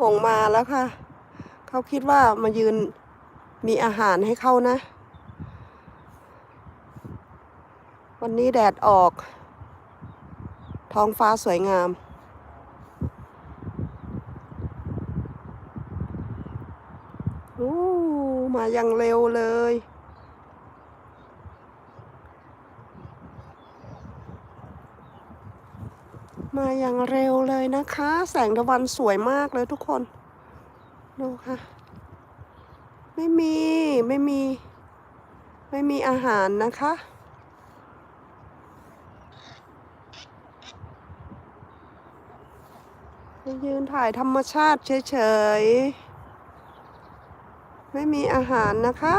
หงมาแล้วค่ะ เขาคิดว่ามายืนมีอาหารให้เขานะ วันนี้แดดออก ท้องฟ้าสวยงาม โอ้ มาอย่างเร็วเลย มาอย่างเร็วเลยนะคะ แสงตะวันสวยมากเลยทุกคน ดูค่ะ ไม่มีไม่มี ไม่มีอาหารนะคะ ยืนถ่ายธรรมชาติเฉยๆ ไม่มีอาหารนะคะ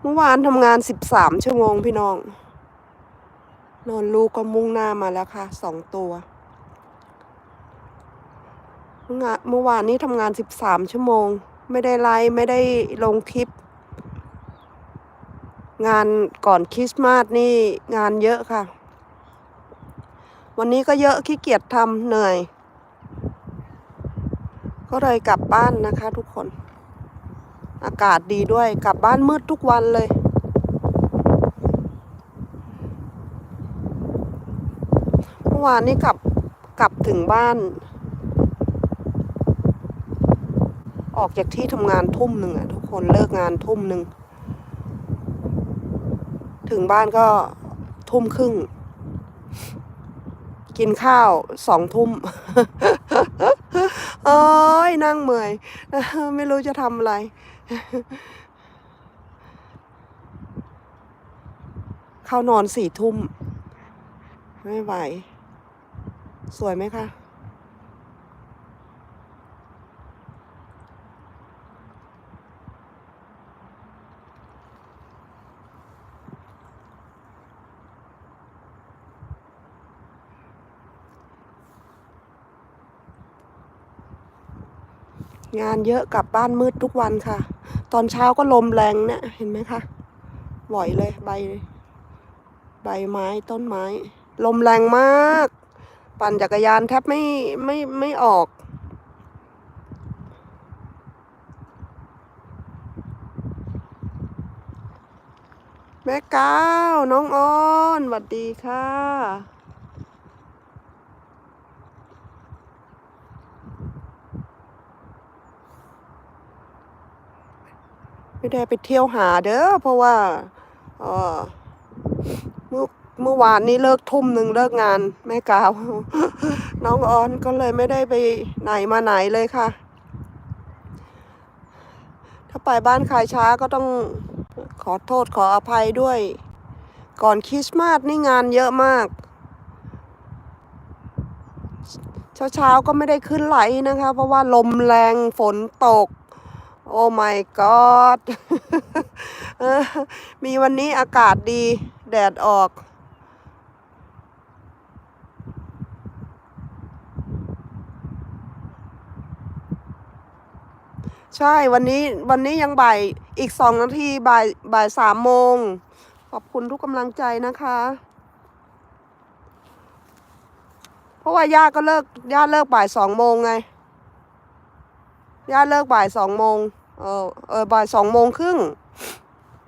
เมื่อ วานทำงาน13ชั่วโมงพี่น้อง นอนลูกก็มุ่งหน้ามาแล้วค่ะสองตัวเมื่องานเมื่อวานนี้ทำงาน13ชั่วโมง ไม่ได้ไลฟ์ไม่ได้ลงคลิป งานก่อนคริสต์มาสนี่งานเยอะค่ะ วันนี้ก็เยอะขี้เกียจทำเหนื่อย ก็เลยกลับบ้านนะคะทุกคน อากาศดีด้วยกลับบ้านมืดทุกวันเลย เมื่อวานนี้กลับกลับถึงบ้าน ออกจากที่ทำงานทุ่มหนึ่งอะทุกคนเลิกงานทุ่มหนึ่ง ถึงบ้านก็ทุ่มครึ่ง กินข้าวสองทุ่มโอ้ยนั่งเมื่อย ไม่รู้จะทำอะไร เข้านอนสี่ทุ่ม ไม่ไหว สวยไหมคะ งานเยอะกลับบ้านมืดทุกวันค่ะ ตอนเช้าก็ลมแรงเนี่ยเห็นไหมคะไหวเลยใบ ใบไม้ต้นไม้ ลมแรงมาก ปั่นจักรยานแทบไม่ไม่ไม่ออก แม่ก้าวน้องอ้อนสวัสดีค่ะ ไม่ได้ไปเที่ยวหาเด้อเพราะว่าเมื่อเมื่อวานนี้เลิกทุ่มหนึ่งเลิกงานแม่กาว น้องออนก็เลยไม่ได้ไปไหนมาไหนเลยค่ะ ถ้าไปบ้านใครช้าก็ต้องขอโทษขออภัยด้วย ก่อนคริสต์มาสนี่งานเยอะมาก เช้าๆก็ไม่ได้ขึ้นไหลนะคะ เพราะว่าลมแรงฝนตก โอ้ my god มีวันนี้อากาศดี แดดออก ใช่วันนี้วันนี้ยังบ่าย อีกสองนาทีบ่ายบ่ายสามโมง ขอบคุณทุกกำลังใจนะคะ เพราะว่าย่าก็เลิกย่าเลิกบ่ายสองโมงไงย่าเลิกบ่ายสองโมง เออเออบ่ายสองโมงครึ่ง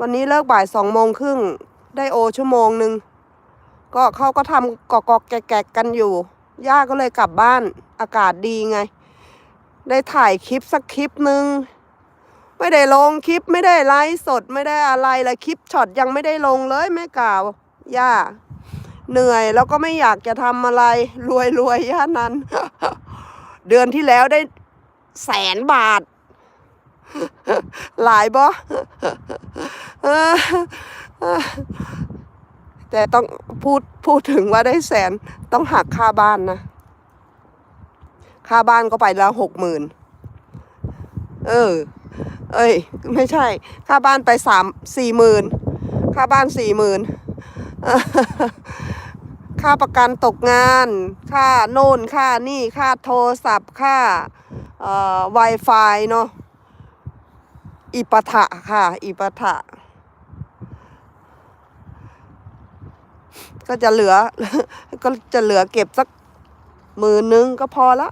วันนี้เลิกบ่ายสองโมงครึ่ง ได้โอชั่วโมงหนึ่ง ก็เขาก็ทำกอกอกแกกกันอยู่ ย่าก็เลยกลับบ้าน อากาศดีไง ได้ถ่ายคลิปสักคลิปหนึ่ง ไม่ได้ลงคลิปไม่ได้ไลฟ์สดไม่ได้อะไรเลยคลิปช็อตยังไม่ได้ลงเลยแม่กล่าว ย่า เหนื่อยแล้วก็ไม่อยากจะทำอะไร รวยรวยย่านั้น เดือนที่แล้วได้แสนบาท หลายบ่เอแต่ต้องพูดพูดถึงว่าได้แสนต้องหักค่าบ้านนะ ค่าบ้านก็ไปแล้วหกหมื่นเออ เอ้ย ไม่ใช่ ค่าบ้านไปสามสี่หมื่นค่าบ้านสี่หมื่นค่าประกันตกงาน ค่าโน่น ค่านี่ ค่าโทรศัพท์ ค่าเอ่อ Wi-Fi เนาะ อิปะทะค่ะ อิปะทะ ก็จะเหลือ ก็จะเหลือเก็บสักหมื่นนึงก็พอละ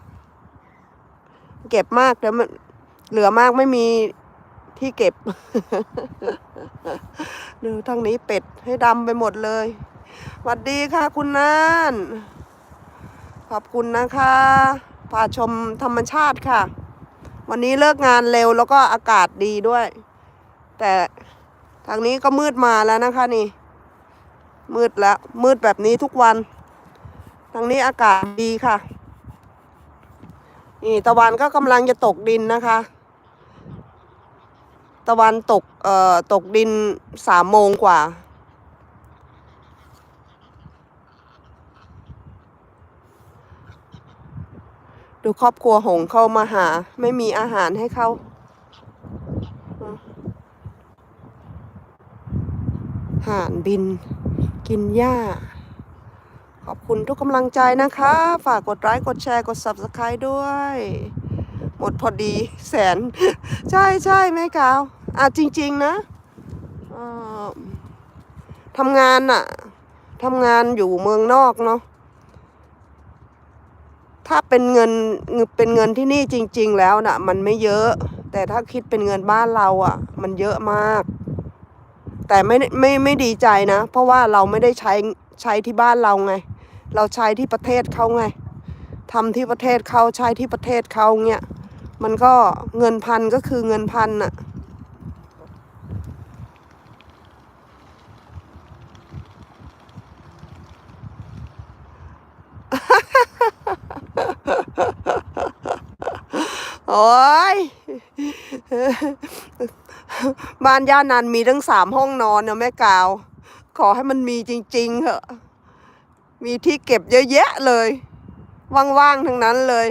เก็บมากเดี๋ยวมันเหลือมากไม่มีที่เก็บดูทางนี้เป็ดให้ดำไปหมดเลยสวัสดีค่ะคุณนานขอบคุณนะคะพาชมธรรมชาติค่ะ วันนี้เลิกงานเร็วแล้วก็อากาศดีด้วย แต่ทางนี้ก็มืดมาแล้วนะคะนี่ มืดแล้ว มืดแบบนี้ทุกวัน ทางนี้อากาศดีค่ะ นี่ตะวันก็กำลังจะตกดินนะคะ ตะวันตกเอ่อตกดินสามโมงกว่า ดูครอบครัวหงเข้ามาหา ไม่มีอาหารให้เขาห่านบิน กินหญ้า ขอบคุณทุกกำลังใจนะคะ ฝากกดไลค์กดแชร์กด subscribe ด้วย หมดพอดีแสน ใช่ใช่แม่กาวอะจริง ๆ นะทำงานอะทำงานอยู่เมืองนอกเนาะ ถ้าเป็นเงินเป็นเงินที่นี่จริง ๆ แล้วน่ะ มันไม่เยอะ แต่ถ้าคิดเป็นเงินบ้านเราอะ มันเยอะมาก แต่ไม่ไม่ไม่ดีใจนะ เพราะว่าเราไม่ได้ใช้ใช้ที่บ้านเราไง เราใช้ที่ประเทศเขาไงทำที่ประเทศเขาใช้ที่ประเทศเขาเนี่ยมันก็เงินพันก็คือเงินพันน่ะ อ้ยบ้านย่านันมีทั้งสามห้องนอนนะแม่กาว ขอให้มันมีจริง ๆเหอะ มีที่เก็บเยอะแยะเลย ว่างๆทั้งนั้นเลย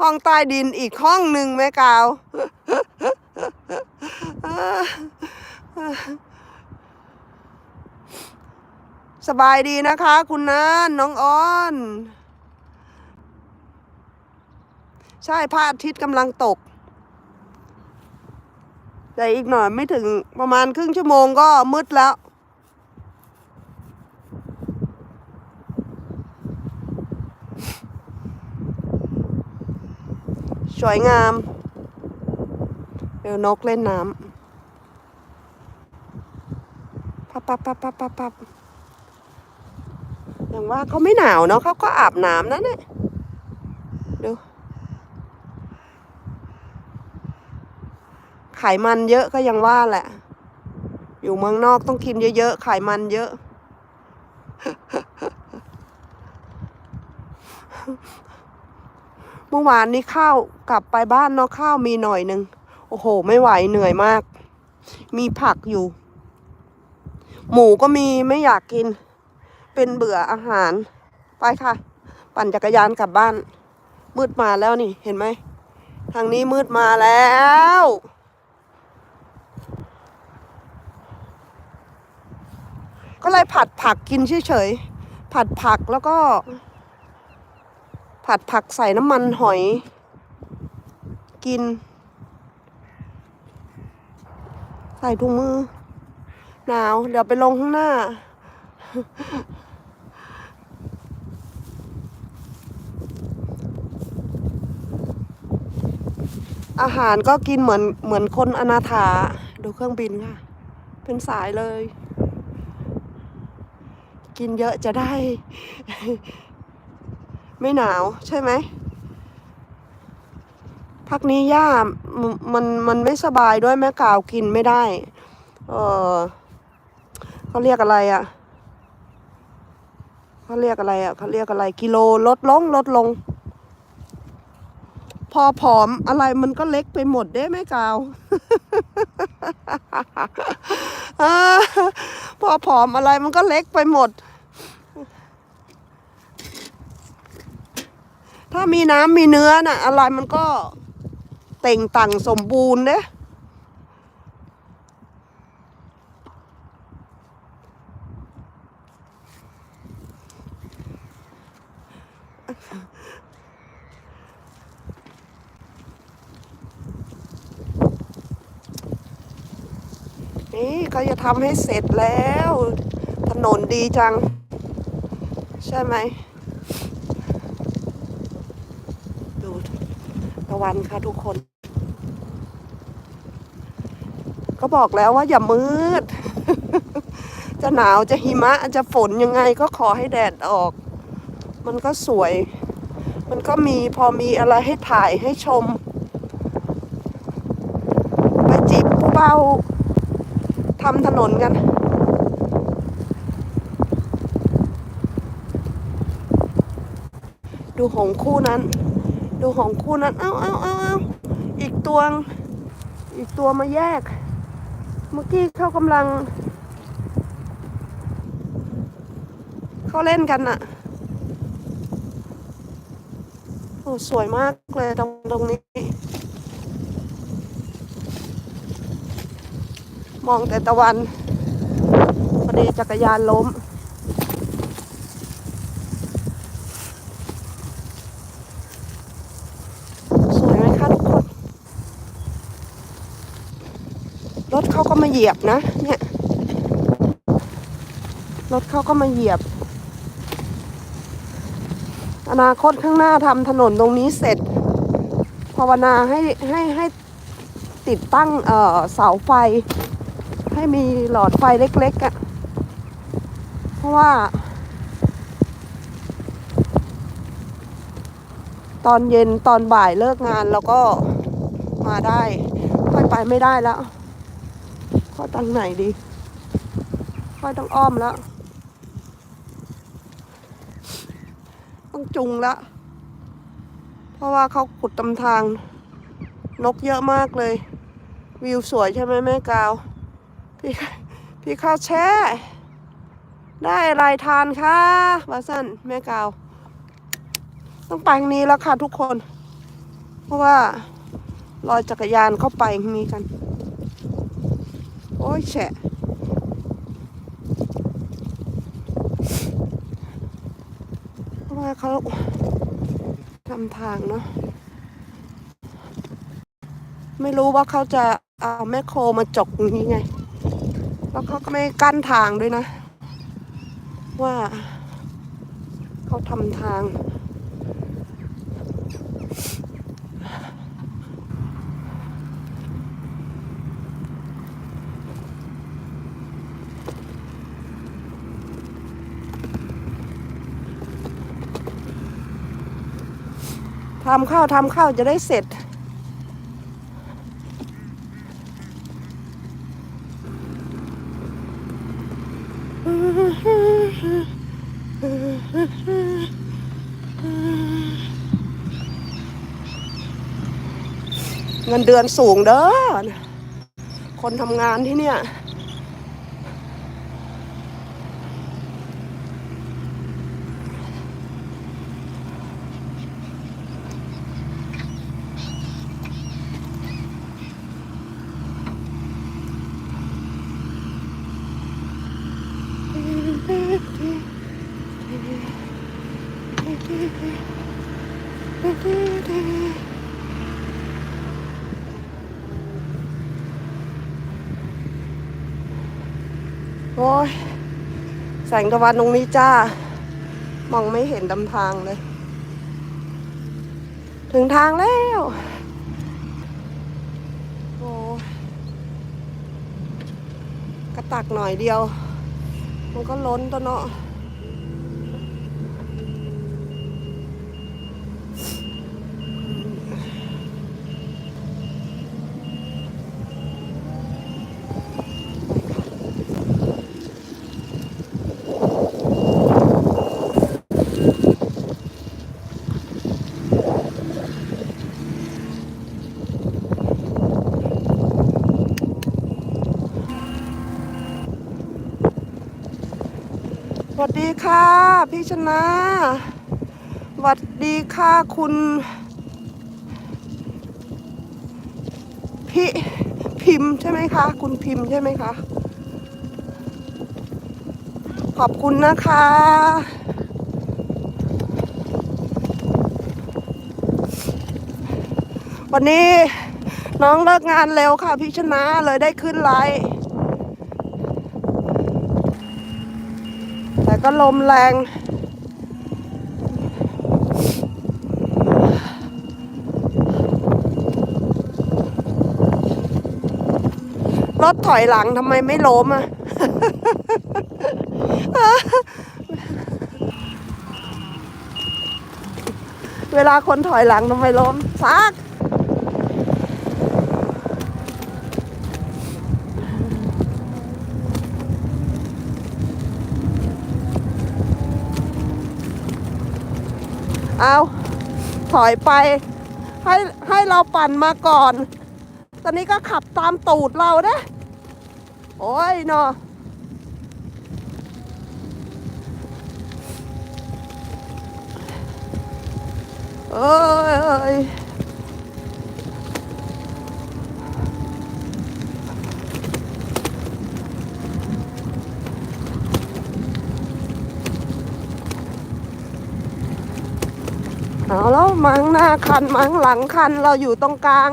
ห้องใต้ดินอีกห้องหนึ่งแม่กาว สบายดีนะคะ คุณนันน้องอ้อน ใช่พระอาทิตย์กำลังตก แต่อีกหน่อยไม่ถึงประมาณครึ่งชั่วโมงก็มืดแล้ว สวยงามเดี๋ยวนกเล่นน้ำพับพับพับพับพับพับอย่างว่าเขาไม่หนาวเนาะเขาก็อาบน้ำนะเนี่ยดู ไขมันเยอะก็ยังว่าแหละ อยู่เมืองนอกต้องกินเยอะๆไขมันเยอะ เมื่อวานนี้ข้าวกลับไปบ้านเนาะข้าวมีหน่อยหนึ่งโอ้โห ไม่ไหวเหนื่อยมาก มีผักอยู่ หมูก็มีไม่อยากกิน เป็นเบื่ออาหาร ไปค่ะ ปั่นจักรยานกลับบ้าน มืดมาแล้วนี่เห็นไหมทางนี้มืดมาแล้ว ก็เลยผัดผักกินเฉยๆผัดผักแล้วก็ ผัดผักใส่น้ำมันหอย กิน ใส่ถุงมือ หนาว เดี๋ยวไปลงข้างหน้า อาหารก็กินเหมือนเหมือนคนอนาถาดูเครื่องบินค่ะ เป็นสายเลย กินเยอะจะได้ ไม่หนาวใช่ไหมพักนี้ย่ามมันมันไม่สบายด้วยแม่กาวกินไม่ได้ เออเขาเรียกอะไรอะ่ะเขาเรียกอะไรอะ่ะเขาเรียกอะไร กิโลลดลงลดลง พอผอมอะไรมันก็เล็กไปหมดเด้แม่กาวพอผอมอะไรมันก็เล็กไปหมด ถ้ามีน้ำมีเนื้อน่ะ อะไรมันก็เต่งต่างสมบูรณ์เด้นี่เขาจะทำให้เสร็จแล้ว ถนนดีจัง ใช่ไหม ดู ตะวันค่ะทุกคน ก็บอกแล้วว่าอย่ามืด จะหนาวจะหิมะจะฝนยังไงก็ขอให้แดดออก มันก็สวย มันก็มีพอมีอะไรให้ถ่ายให้ชมไปจีบผู้เบาทำถนนกันดูหงคู่นั้น ดูหงคู่นั้น เอ้าเอ้าเอ้าเอ้าอีกตัวอีกตัวมาแยก เมื่อกี้เขากำลัง เขาเล่นกันน่ะโอ้สวยมากเลยตรงตรงนี้ มองแต่ตะวันพอดีจักรยานล้ม สวยไหมคะทุกคน รถเขาก็ มาเหยียบนะ เนี่ย รถเขาก็มาเหยียบ อนาคตข้างหน้าทำถนนตรงนี้เสร็จ ภาวนาให้ให้ให้ติดตั้งเอ่อเสาไฟ ให้มีหลอดไฟเล็กๆอะ่ะ เพราะว่า ตอนเย็นตอนบ่ายเลิกงานแล้วก็มาได้ ค่อยไปไม่ได้แล้ว ตั้งไหนดีค่อยต้องอ้อมแล้ว ต้องจุงละ เพราะว่าเขาขุดตำทาง นกเยอะมากเลย วิวสวยใช่ไหมแม่กาว พี่พี่ข้าวแช่ ได้อะไรทานคะวาสันแม่กาว ต้องไปทางนี้แล้วค่ะทุกคน เพราะว่ารอยจักรยานเข้าไปทางนี้กัน อ้ยแฉะเพราะว่าเขาทำทางเนาะไม่รู้ว่าเขาจะเอาแมคโครมาจกอย่างนี้ไง แล้วเขาก็ไม่กั้นทางด้วยนะ ว่าเขาทำทาง ทำข้าวทำข้าวจะได้เสร็จ เงินเดือนสูงเด้อ คนทำงานที่เนี่ย โอ้ย แส งตะวันตรงนี้จ้า มองไม่เห็นดำทางเลย ถึงทางแล้วโอ้กระตักหน่อยเดียว มันก็ล้นตัวเนาะ สวัสดีค่ะ พี่ชนะสวัสดีค่ะคุณ พี่พิมพ์ใช่ไหมคะ คุณพิมพ์ใช่ไหมคะ ขอบคุณนะคะวันนี้น้องเลิกงานเร็วค่ะพี่ชนะเลยได้ขึ้นไลฟ์ ก็ลมแรง รถถอยหลังทำไมไม่ล้มอะเวลาคนถอยหลังทำไมล้มซัก เอาถอยไป ให้ให้เราปั่นมาก่อน ตอนนี้ก็ขับตามตูดเราเนะโอ้ยเนาะเอ้ยเอาแล้ว มังหน้าคันมั้งหลังคันเราอยู่ตรงกลาง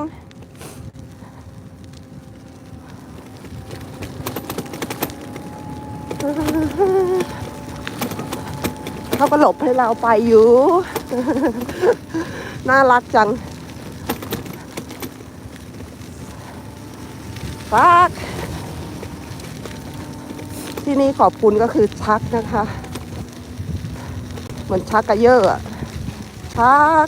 เขาก็หลบให้เราไปอยู่ น่ารักจังฟักที่นี่ขอบคุณก็คือชักนะคะ เหมือนชักกระเยอะอะชัก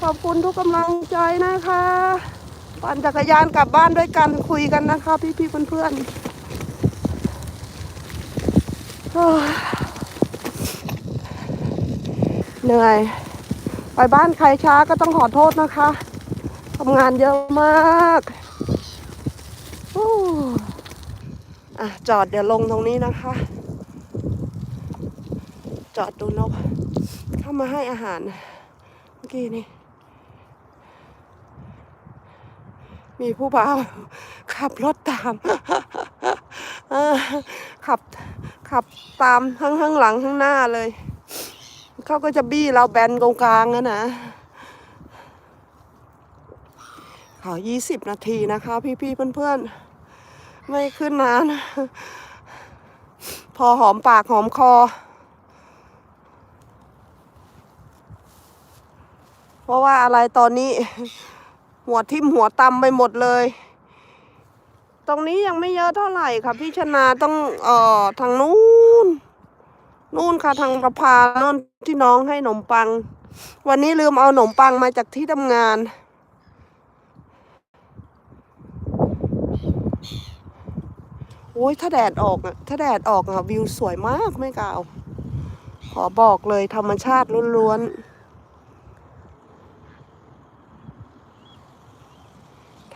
ขอบคุณทุกกำลังใจนะคะปั่นจักรยานกลับบ้านด้วยกันคุยกันนะคะ พี่ๆเพื่อนๆโอ้ยเหนื่อย ไปบ้านใครช้าก็ต้องขอโทษนะคะทำงานเยอะมากอะจอดเดี๋ยวลงตรงนี้นะคะ จอดดูนกามาให้อาหาร เมื่อกี้นี่มีผู้บ่าวขับรถตาม ขับขับตามทั้งข้างหลังข้างหน้าเลย เขาก็จะบี้เราแบนตรงกลางนะนะขอยี่สิบนาทีนะคะ พี่ๆ เพื่อนๆ ไม่ขึ้นนาน พอหอมปากหอมคอ เพ ราะว่าอะไรตอนนี้ หัวทิ่มหัวตำไปหมดเลย ตรงนี้ยังไม่เยอะเท่าไหร่ค่ะพี่ชนาต้องเอ่อทางนู้นนู่นค่ะทางประพาโน่นที่น้องให้ขนมปัง วันนี้ลืมเอาขนมปังมาจากที่ทำงาน โอ้ยถ้าแดดออกอะถ้าแดดออกอะวิวสวยมากไม่กล่าวขอบอกเลยธรรมชาติล้วนๆ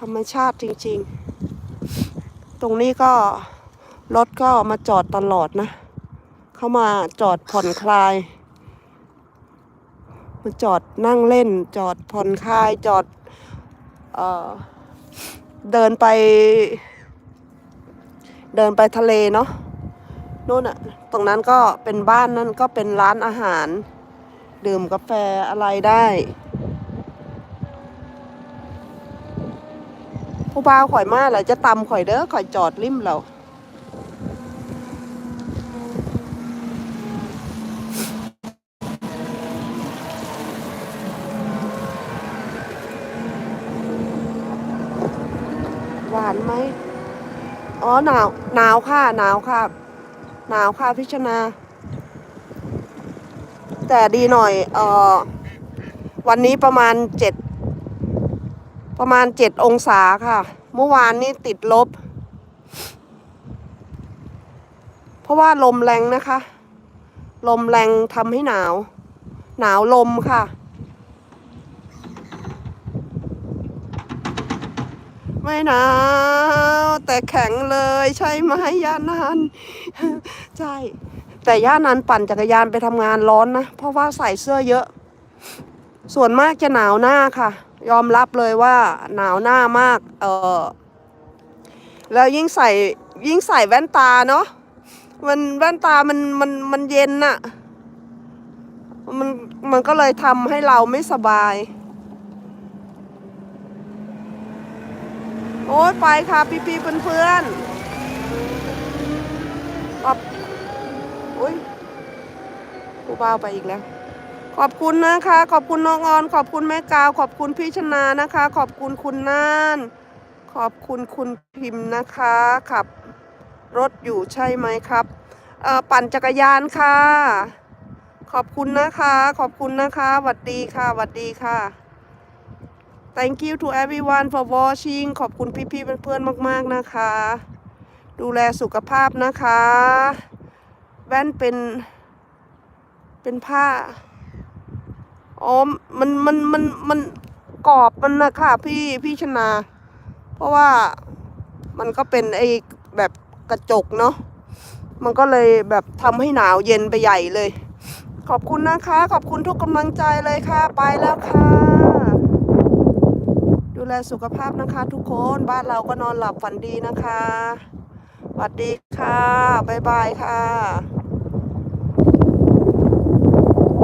รรมชาติจริง ๆ ตรงนี้ก็รถก็มาจอดตลอดนะ เข้ามาจอดผ่อนคลาย มาจอดนั่งเล่น จอดผ่อนคลายจอดเออเดินไป เดินไปทะเลเนาะนู่นอะตรงนั้นก็เป็นบ้านนั่นก็เป็นร้านอาหาร ดื่มกาแฟอะไรได้ ผู้บ่าวข่อยมาแหละจะตำข่อยเด้อข่อยจอดริมเราหวานไหมอ๋อหนาวหนาวค่ะหนาวค่ะหนาวค่ะพิชนา แต่ดีหน่อยเออวันนี้ประมาณเจ็ด ประมาณเจ็ดองศาค่ะ เมื่อวานนี้ติดลบ เพราะว่าลมแรงนะคะ ลมแรงทำให้หนาว หนาวลมค่ะ ไม่หนาว แต่แข็งเลยใช่ไหมย่านันใช่ แต่ย่านันปั่นจักรยานไปทำงานร้อนนะ เพราะว่าใส่เสื้อเยอะ ส่วนมากจะหนาวหน้าค่ะ ยอมรับเลยว่าหนาวหน้ามาก เออแล้วยิ่งใส่ยิ่งใส่แว่นตาเนาะมันแว่นตามันมันมันเย็นน่ะ มันมันก็เลยทำให้เราไม่สบาย โอ้ยไปค่ะ พี่พี่เพื่อนเพื่อนๆขอบโอ้ยกูบ้าไปอีกแล้ว ขอบคุณนะคะ ขอบคุณน้องออน ขอบคุณแม่กาว ขอบคุณพี่ชนานะคะ ขอบคุณคุณน่าน ขอบคุณคุณพิมพ์นะคะขับ รถอยู่ใช่ไหมครับปั่นจักรยานค่ะ ขอบคุณนะคะ ขอบคุณนะคะหวัดดีค่ะหวัดดีค่ะ thank you to everyone for watching ขอบคุณพี่ๆเพื่อนๆมาก ๆนะคะ ดูแลสุขภาพนะคะ แว่นเป็น เป็นผ้า อ๋อมันมันมันมันกรอบมันนะค่ะพี่พี่ชนา เพราะว่ามันก็เป็นไอ้แบบกระจกเนาะมันก็เลยแบบทำให้หนาวเย็นไปใหญ่เลย ขอบคุณนะคะ ขอบคุณทุกกำลังใจเลยค่ะ ไปแล้วค่ะ ดูแลสุขภาพนะคะ ทุกคนบ้านเราก็นอนหลับฝันดีนะคะสวัสดีค่ะ บ๊ายบายค่ะ